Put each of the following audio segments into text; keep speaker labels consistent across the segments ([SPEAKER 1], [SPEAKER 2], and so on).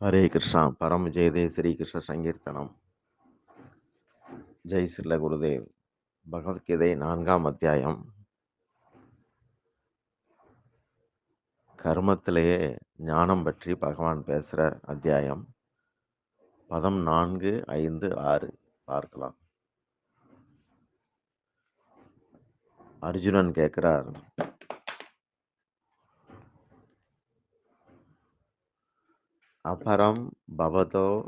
[SPEAKER 1] ஹரே கிருஷ்ணா. பரம் ஜெயதே ஸ்ரீ கிருஷ்ண சங்கீர்த்தனம். ஜெய் ஸ்ரீல குருதேவ். பகவத்கீதை நான்காம் அத்தியாயம். கர்மத்திலேயே ஞானம் பற்றி பகவான் பேசுகிற அத்தியாயம். பதம் நான்கு ஐந்து ஆறு. பார்க்கலாம். அர்ஜுனன் கேட்குறார் அபரம் பவதோ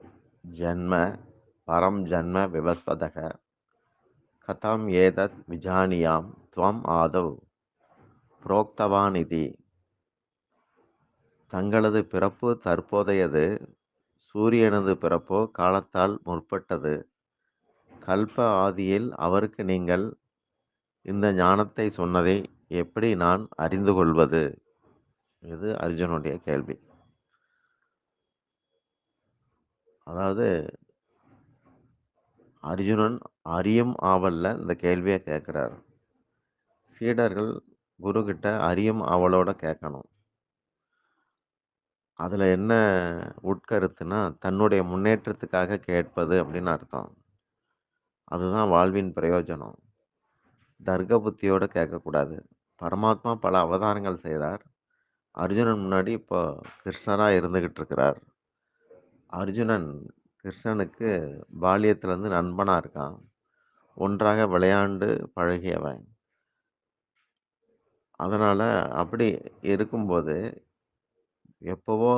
[SPEAKER 1] ஜென்ம பரம் ஜன்ம விவஸ்வதக. கதம் ஏதத் விஜானியாம் துவம் ஆதவ் புரோக்தவானிதி. தங்களது பிறப்பு தற்போதையது. சூரியனது பிறப்போ காலத்தால் முற்பட்டது. கல்ப ஆதியில் அவருக்கு நீங்கள் இந்த ஞானத்தை சொன்னதை எப்படி நான் அறிந்து கொள்வது? இது அர்ஜுனுடைய கேள்வி. அதாவது அர்ஜுனன் அரியம் ஆவலில்? இந்த கேள்வியை கேட்குறார் சீடர்கள் குரு கிட்ட ஆவலோட கேட்கணும் அதில் என்ன உட்கருத்துனா தன்னுடைய முன்னேற்றத்துக்காக கேட்பது அப்படின்னு அர்த்தம். அதுதான் வாழ்வின் பிரயோஜனம். தர்க்க புத்தியோடு கேட்கக்கூடாது பரமாத்மா பல அவதாரங்கள் செய்கிறார் அர்ஜுனன் முன்னாடி இப்போ கிருஷ்ணராக இருந்துக்கிட்டு இருக்கிறார். அர்ஜுனன் கிருஷ்ணனுக்கு பால்யத்திலேருந்து நண்பனாக இருக்கான். ஒன்றாக விளையாண்டு பழகியவன். அதனால் அப்படி இருக்கும்போது எப்போவோ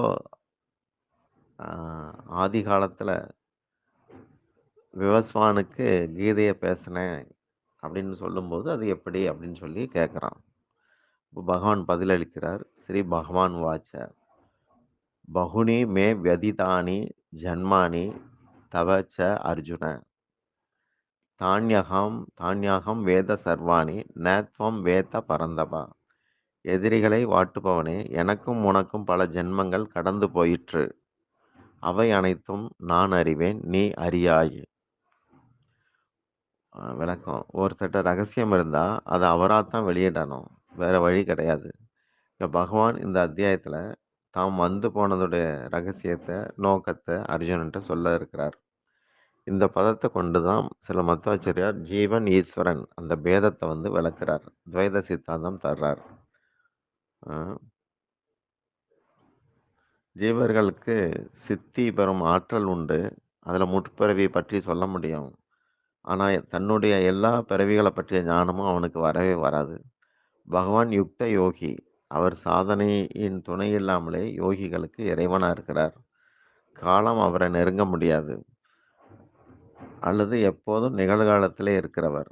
[SPEAKER 1] ஆதி காலத்தில் விவஸ்வானுக்கு கீதையை பேசினேன் அப்படின்னு சொல்லும்போது அது எப்படி அப்படின்னு சொல்லி கேட்குறான் இப்போ பகவான் பதிலளிக்கிறார். ஸ்ரீ பகவான் வாச்ச பகுனி மே வியதிதானி ஜன்மானி தவச்ச அர்ஜுன. தான்யகம் தான்யாகம் வேத சர்வாணி நேத்வம் வேத பரந்தபா. எதிரிகளை வாட்டுபவனே எனக்கும் உனக்கும் பல ஜென்மங்கள் கடந்து போயிற்று. அவை அனைத்தும் நான் அறிவேன் நீ அறியாய். விளக்கம். ஒருத்தட்ட ரகசியம் இருந்தால் அதை அவராக தான் வெளியிடணும். வேறு வழி கிடையாது. இப்போ பகவான் இந்த அத்தியாயத்தில் தாம் வந்து போனதுடைய ரகசியத்தை நோக்கத்தை அர்ஜுனன்ட்ட சொல்ல இருக்கிறார். இந்த பதத்தை கொண்டு தான் சில மத்துவாச்சாரியார் ஜீவன் ஈஸ்வரன் அந்த பேதத்தை வந்து விளக்குறார். துவைத சித்தாந்தம் தர்றார். ஜீவர்களுக்கு சித்தி பெறும் ஆற்றல் உண்டு. அதில் முற்பிறவி பற்றி சொல்ல முடியும். ஆனால் தன்னுடைய எல்லா பிறவிகளை பற்றிய ஞானமும் அவனுக்கு வரவே வராது. பகவான் யுக்த யோகி. அவர் சாதனையின் துணை இல்லாமலே யோகிகளுக்கு இறைவனாக இருக்கிறார். காலம் அவரை நெருங்க முடியாது. அல்லது எப்போதும் நிகழ்காலத்திலே இருக்கிறவர்.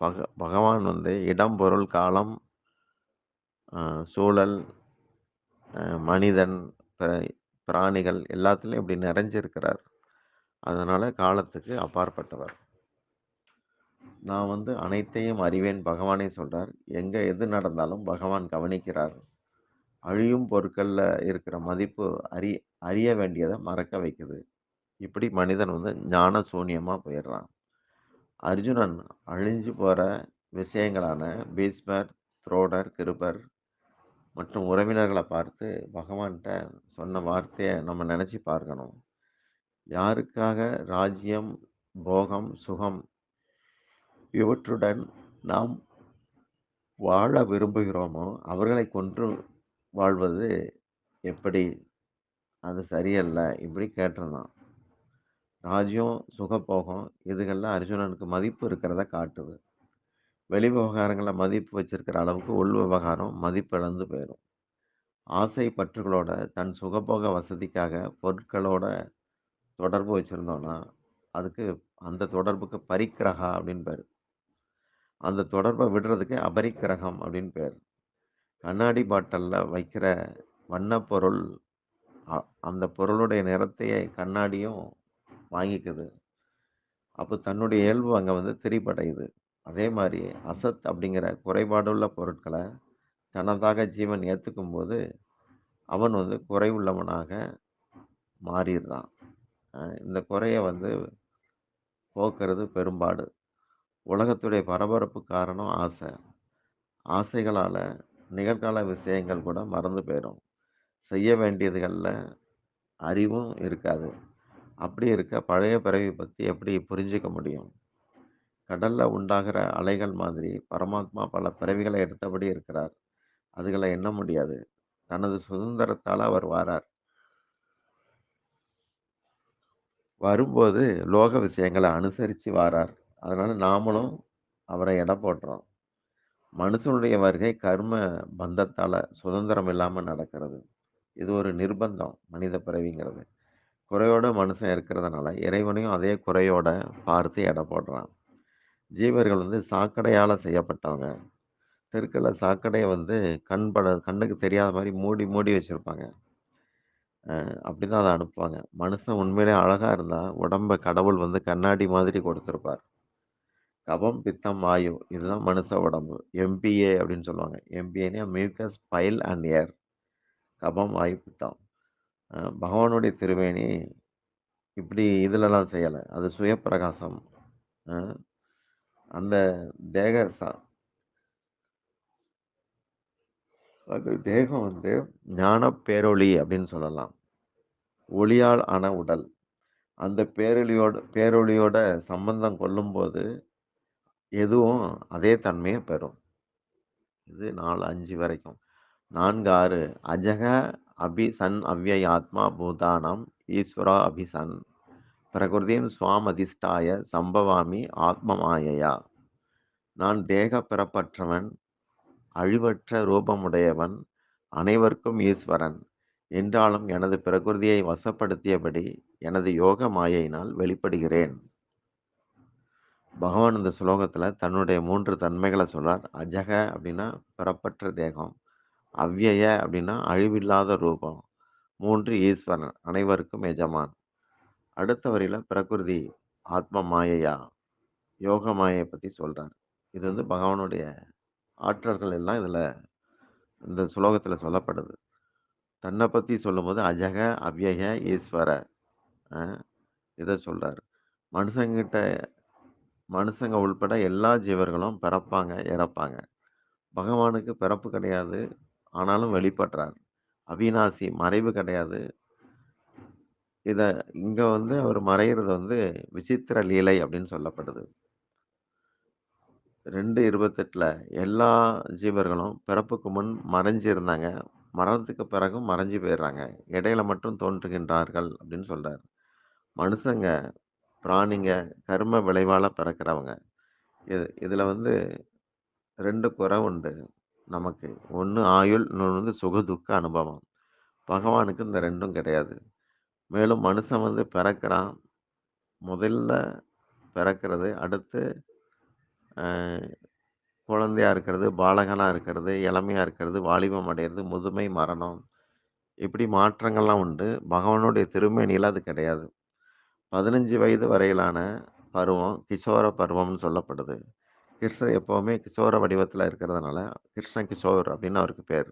[SPEAKER 1] பக பகவான் வந்து இடம் பொருள் காலம் சூழல் மனிதன் பிராணிகள் எல்லாத்துலேயும் இப்படி நிறைஞ்சிருக்கிறார். அதனால் காலத்துக்கு அப்பாற்பட்டவர். நான் வந்து அனைத்தையும் அறிவேன் பகவானே சொல்கிறார் எங்கே எது நடந்தாலும் பகவான் கவனிக்கிறார். அழியும் பொருட்களில் இருக்கிற மதிப்பு அறி அறிய வேண்டியதை மறக்க வைக்குது. இப்படி மனிதன் வந்து ஞான சூன்யமாக போயிடுறான். அர்ஜுனன் அழிஞ்சு போகிற விஷயங்களான பீஸ்மர் துரோடர் கிருபர் மற்றும் உறவினர்களை பார்த்து பகவான்கிட்ட சொன்ன வார்த்தையை நம்ம நினச்சி பார்க்கணும். யாருக்காக ராஜ்யம் போகம் சுகம் இவற்றுடன் நாம் வாழ விரும்புகிறோமோ அவர்களை கொன்று வாழ்வது எப்படி? அது சரியல்ல. இப்படி கேட்டிருந்தான். ராஜ்யம் சுகப்போகம் இதுகள்லாம் அர்ஜுனனுக்கு மதிப்பு இருக்கிறத காட்டுது. வெளி விவகாரங்களில் மதிப்பு வச்சிருக்கிற அளவுக்கு உள் விவகாரம் மதிப்பு இழந்து போயிடும் ஆசை பற்றுகளோட தன் சுகபோக வசதிக்காக பொருட்களோட தொடர்பு வச்சுருந்தோன்னா அதுக்கு அந்த தொடர்புக்கு பரிக்கிரகா அப்படின்னு பேர் அந்த தொடர்பை விடுறதுக்கு அபரிக்கிரகம் அப்படின்னு பேர். கண்ணாடி பாட்டலில் வைக்கிற வண்ணப்பொருள் அந்த பொருளுடைய நிறத்தையே கண்ணாடியும் வாங்கிக்குது. அப்போ தன்னுடைய இயல்பு அங்கே வந்து திரிபடையுது. அதே மாதிரி அசத் அப்படிங்கிற குறைபாடுள்ள பொருட்களை தனதாக ஜீவன் ஏற்றுக்கும் போது அவன் வந்து குறைவுள்ளவனாக மாறிடுறான். இந்த குறையை வந்து போக்குறது பெரும்பாடு. உலகத்துடைய பரபரப்பு காரணம் ஆசை ஆசைகளால் நிகழ்கால விஷயங்கள் கூட மறந்து போயிடும் செய்ய வேண்டியதுகளில் அறிவும் இருக்காது. அப்படி இருக்க பழைய பிறவி பற்றி எப்படி புரிஞ்சுக்க முடியும்? கடலில் உண்டாகிற அலைகள் மாதிரி பரமாத்மா பல பிறவிகளை எடுத்தபடி இருக்கிறார். அதுகளை எண்ண முடியாது. தனது சுதந்திரத்தால் அவர் வாரார். வரும்போது லோக விஷயங்களை அனுசரித்து வாரார். அதனால் நாமளும் அவரை எடை போடுறோம். மனுஷனுடைய வருகை கர்ம பந்தத்தால் சுதந்திரம் இல்லாமல் நடக்கிறது. இது ஒரு நிர்பந்தம் மனித பிறவிங்கிறது. குறையோட மனுஷன் இருக்கிறதுனால, இறைவனையும் அதே குறையோட பார்த்து எடை போடுறான். ஜீவர்கள் வந்து சாக்கடையால் செய்யப்பட்டவங்க. தெருக்கில் சாக்கடையை வந்து கண் பட கண்ணுக்கு தெரியாத மாதிரி மூடி, மூடி வச்சுருப்பாங்க அப்படி தான் அதை அனுப்புவாங்க. மனுஷன் உண்மையிலேயே அழகாக இருந்தால் உடம்பை கடவுள் வந்து கண்ணாடி மாதிரி கொடுத்துருப்பார் கபம், பித்தம், வாயு இதுதான் மனுஷ உடம்பு. எம்பிஏ அப்படின்னு சொல்லுவாங்க. எம்பிஏனே மியூக்கஸ், பைல் அண்ட் ஏர். கபம், வாயு, பித்தம். பகவானுடைய திருவேணி இப்படி இதிலலாம் செய்யலை அது சுயப்பிரகாசம். அந்த தேக சா அந்த தேகம் வந்து ஞானப் பேரொளி அப்படின்னு சொல்லலாம். ஒளியால் ஆன உடல். அந்த பேரொளியோட பேரொளியோட சம்பந்தம் கொள்ளும்போது, எதுவும் அதே தன்மையை பெறும். இது 4, 5 வரைக்கும். 4, 6 அஜக அபி சன் அவ்யய் ஆத்மா பூதானம் ஈஸ்வரா அபிசன் பிரகிருதியும் சுவாமதிஷ்டாய அதிஷ்டாய சம்பவாமி ஆத்ம மாயையா. நான் தேக பிறப்பற்றவன், அழிவற்ற ரூபமுடையவன், அனைவருக்கும் ஈஸ்வரன். என்றாலும் எனது பிரகிருதியை வசப்படுத்தியபடி எனது யோக மாயையினால் வெளிப்படுகிறேன். பகவான் இந்த ஸ்லோகத்தில் தன்னுடைய மூன்று தன்மைகளை சொல்கிறார் அஜக அப்படின்னா பிறப்பற்ற தேகம். அவ்யய அப்படின்னா அழிவில்லாத ரூபம். மூன்று ஈஸ்வரன். அனைவருக்கும் எஜமான். அடுத்த வரியில் பிரகிருதி, ஆத்ம மாயையா, யோக மாயை பற்றி சொல்கிறார் இது வந்து பகவானுடைய ஆற்றல்கள் எல்லாம் இதில் இந்த ஸ்லோகத்தில் சொல்லப்படுது. தன்னை பற்றி சொல்லும்போது அஜக, அவ்யய, ஈஸ்வர இதை சொல்கிறார் மனுஷங்கிட்ட மனுஷங்க உள்பட எல்லா ஜீவர்களும் பிறப்பாங்க, இறப்பாங்க. பகவானுக்கு பிறப்பு கிடையாது. ஆனாலும் வெளிப்படுறார். அவிநாசி மறைவு கிடையாது. இதை இங்கே வந்து அவர் மறையிறது வந்து விசித்திர லீலை அப்படின்னு சொல்லப்படுது. 2:28ல எல்லா ஜீவர்களும் பிறப்புக்கு முன் மறைஞ்சு இருந்தாங்க. மரணத்துக்கு பிறகும் மறைஞ்சு போயிடுறாங்க. இடையில மட்டும் தோன்றுகின்றார்கள் அப்படின்னு சொல்கிறார் மனுஷங்க, பிராணிங்க கர்ம விளைவால் பிறக்கிறவங்க. இது இதில் வந்து ரெண்டு குறை உண்டு நமக்கு. ஒன்று ஆயுள், இன்னொன்று வந்து சுக துக்க அனுபவம். பகவானுக்கு இந்த ரெண்டும் கிடையாது. மேலும் மனுஷன் வந்து பிறக்கிறான். முதல்ல பிறக்கிறது. அடுத்து குழந்தையாக இருக்கிறது, பாலகனாக இருக்கிறது, இளமையாக இருக்கிறது, வாலிபம் அடையிறது, முதுமை, மரணம். இப்படி மாற்றங்கள்லாம் உண்டு. பகவானுடைய திருமேனியில் அது கிடையாது. 15 வயது வரையிலான பருவம் கிஷோர பருவம்னு சொல்லப்படுது. கிருஷ்ணர் எப்போவுமே கிஷோர வடிவத்தில் இருக்கிறதுனால, கிருஷ்ண கிஷோர் அப்படின்னு அவருக்கு பேர்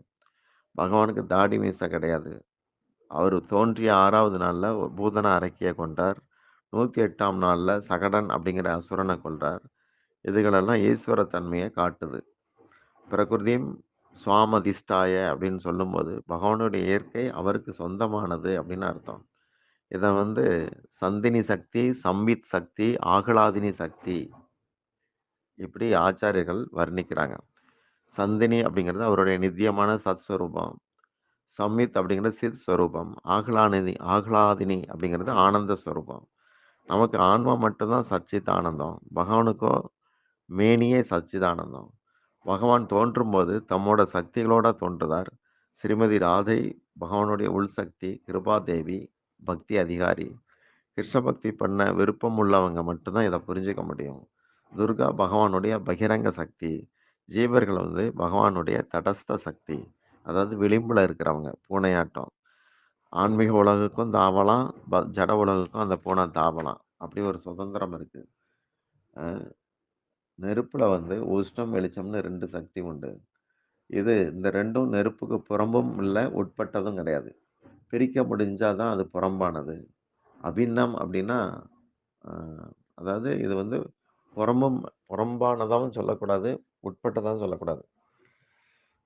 [SPEAKER 1] பகவானுக்கு தாடி மீசை கிடையாது. அவர் தோன்றிய ஆறாவது நாளில் பூதன அரக்கிய கொன்றார். 108ஆம் நாள்ல சகடன் அப்படிங்கிற அசுரனை கொள்றார் இதுகளெல்லாம் ஈஸ்வர தன்மையை காட்டுது. பிரகிருதியும் சுவாமதிஷ்டாய அப்படின்னு சொல்லும்போது, பகவானுடைய இயற்கை அவருக்கு சொந்தமானது அப்படின்னு அர்த்தம். இதை வந்து சந்தினி சக்தி, சம்பித் சக்தி, ஆகலாதினி சக்தி இப்படி ஆச்சாரியர்கள் வர்ணிக்கிறாங்க. சந்தினி அப்படிங்கிறது அவருடைய நித்தியமான சத் ஸ்வரூபம். அப்படிங்கிறது சித் ஸ்வரூபம். ஆகலாநிதி ஆகலாதினி அப்படிங்கிறது ஆனந்த ஸ்வரூபம். நமக்கு ஆன்மா மட்டும்தான் சச்சித் ஆனந்தம். பகவானுக்கோ மேனியே சச்சிதானந்தம். பகவான் தோன்றும் போது தம்மோட சக்திகளோட தோன்றுதார். ஸ்ரீமதி ராதை பகவானுடைய உள் சக்தி கிருபாதேவி பக்தி அதிகாரி. கிருஷ்ண பக்தி பண்ண விருப்பம் உள்ளவங்க மட்டும்தான் இதை புரிஞ்சுக்க முடியும். துர்கா பகவானுடைய பகிரங்க சக்தி. ஜீவர்கள் வந்து பகவானுடைய தடஸ்த சக்தி. அதாவது விளிம்பில் இருக்கிறவங்க, பூனையாட்டம். ஆன்மீக உலகுக்கும் தாவலாம், ப ஜட உலகுக்கும் அந்த பூனை தாவலாம். அப்படி ஒரு சுதந்திரம் இருக்குது நெருப்பில் வந்து உஷ்ணம், வெளிச்சம்னு ரெண்டு சக்தி உண்டு. இது இந்த ரெண்டும் நெருப்புக்கு புறம்பும் இல்லை உட்பட்டதும் கிடையாது. பிரிக்க முடிஞ்சால் தான் அது புறம்பானது. அபின்னம் அப்படின்னா, அதாவது இது வந்து புறம்பும் புறம்பானதாகவும் சொல்லக்கூடாது, உட்பட்டதாகவும் சொல்லக்கூடாது.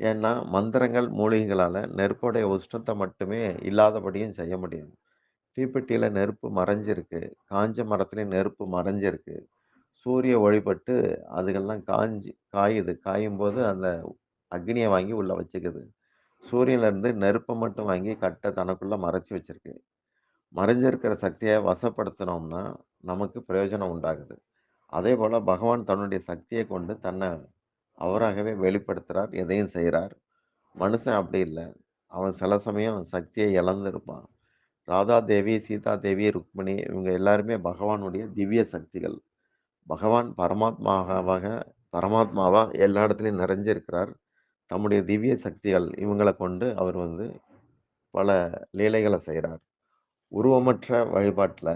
[SPEAKER 1] ஏன்னா, மந்திரங்கள், மூலிகைகளால் நெருப்புடைய உஷ்ணத்தை மட்டுமே இல்லாதபடியும் செய்ய முடியும். தீப்பெட்டியில் நெருப்பு மறைஞ்சிருக்கு. காஞ்ச மரத்துலேயும் நெருப்பு மறைஞ்சிருக்கு. சூரிய ஒளிபட்டு அதுகெல்லாம் காஞ்சி காயுது. காயும்போது அந்த அக்னியை வாங்கி உள்ளே வச்சுக்குது. சூரியன்லேருந்து நெருப்பை மட்டும் வாங்கி கட்டை தனக்குள்ளே மறைச்சி வச்சிருக்கு. மறைஞ்சிருக்கிற சக்தியை வசப்படுத்தினோம்னா நமக்கு பிரயோஜனம் உண்டாகுது. அதே போல் பகவான் தன்னுடைய சக்தியை கொண்டு தன்னை அவராகவே வெளிப்படுத்துகிறார் எதையும் செய்கிறார் மனுஷன் அப்படி இல்லை அவன் சில சமயம் சக்தியை இழந்திருப்பான். ராதா தேவி, சீதா தேவி, ருக்மிணி இவங்க எல்லாருமே பகவானுடைய திவ்ய சக்திகள். பகவான் பரமாத்மாவாக பரமாத்மாவாக எல்லா இடத்துலையும் நிறைஞ்சிருக்கிறார். தம்முடைய திவ்ய சக்திகள் இவங்களை கொண்டு அவர் வந்து பல லீலைகளை செய்கிறார் உருவமற்ற வழிபாட்டில்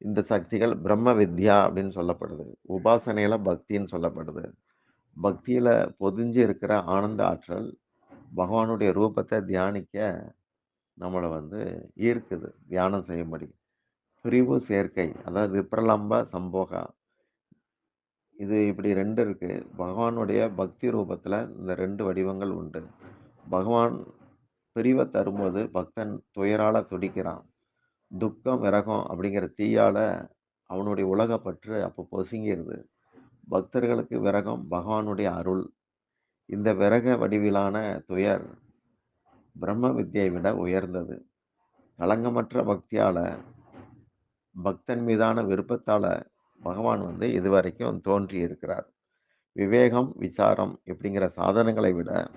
[SPEAKER 1] இந்த சக்திகள் பிரம்ம வித்யா அப்படின்னு சொல்லப்படுது. உபாசனையில் பக்தின்னு சொல்லப்படுது. பக்தியில் பொதிஞ்சு இருக்கிற ஆனந்த ஆற்றல் பகவானுடைய ரூபத்தை தியானிக்க நம்மளை வந்து ஈர்க்குது. தியானம் செய்யும்படி. பிரிவு சேர்க்கை அதாவது விப்ரலம்ப சம்போகா. இது இப்படி ரெண்டு இருக்கு. பகவானுடைய பக்தி ரூபத்தில் இந்த ரெண்டு வடிவங்கள் உண்டு. பகவான் பிரிவை தரும்போது பக்தன் துயரால துடிக்கிறான். துக்கம், விரகம் அப்படிங்கிற தீயால அவனுடைய உலக பற்று அப்போ பொசுங்கிடுது பக்தர்களுக்கு விரகம் பகவானுடைய அருள். இந்த விரக வடிவிலான துயர் பிரம்ம வித்தியை விட உயர்ந்தது. களங்கமற்ற பக்தியால பக்தன் மீதான விருப்பத்தால பகவான் வந்து இதுவரைக்கும் தோன்றி இருக்கிறார். விவேகம், விசாரம் இப்படிங்கிற சாதனங்களை விட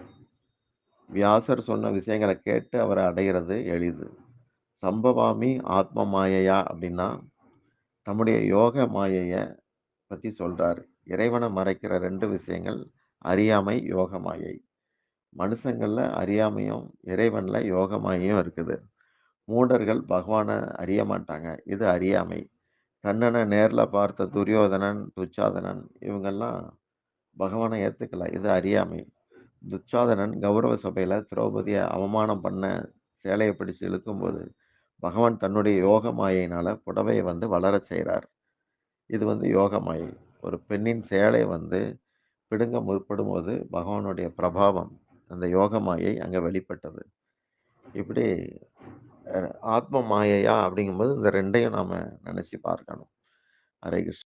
[SPEAKER 1] வியாசர் சொன்ன விஷயங்களை கேட்டு அவரை அடைகிறது எளிது. சம்பவாமி ஆத்ம மாயையா அப்படின்னா, தம்முடைய யோக மாயையை பற்றி சொல்கிறார் இறைவனை மறைக்கிற ரெண்டு விஷயங்கள் அறியாமை, யோக மாயை. மனுஷங்களில் அறியாமையும், இறைவனில் யோக மாயையும் இருக்குது. மூடர்கள் பகவானை அறிய மாட்டாங்க. இது அறியாமை. கண்ணனை நேரில் பார்த்த துரியோதனன், துச்சாதனன் இவங்கெல்லாம் பகவானை ஏற்றுக்கல இது அறியாமை. துச்சாதனன் கௌரவ சபையில் திரௌபதியை அவமானம் பண்ண சேலையை பிடிச்சு இழுக்கும்போது, பகவான் தன்னுடைய யோக மாயினால் புடவையை வந்து வளரச் செய்கிறார் இது வந்து யோக மாயை. ஒரு பெண்ணின் சேலை வந்து பிடுங்க முற்படும்போது பகவானுடைய பிரபாவம், அந்த யோக மாயை அங்கே வெளிப்பட்டது. இப்படி ஆத்ம மாயையா அப்படிங்கும்போது இந்த ரெண்டையும் நாம் நினச்சி பார்க்கணும். ஹரே கிருஷ்ணன்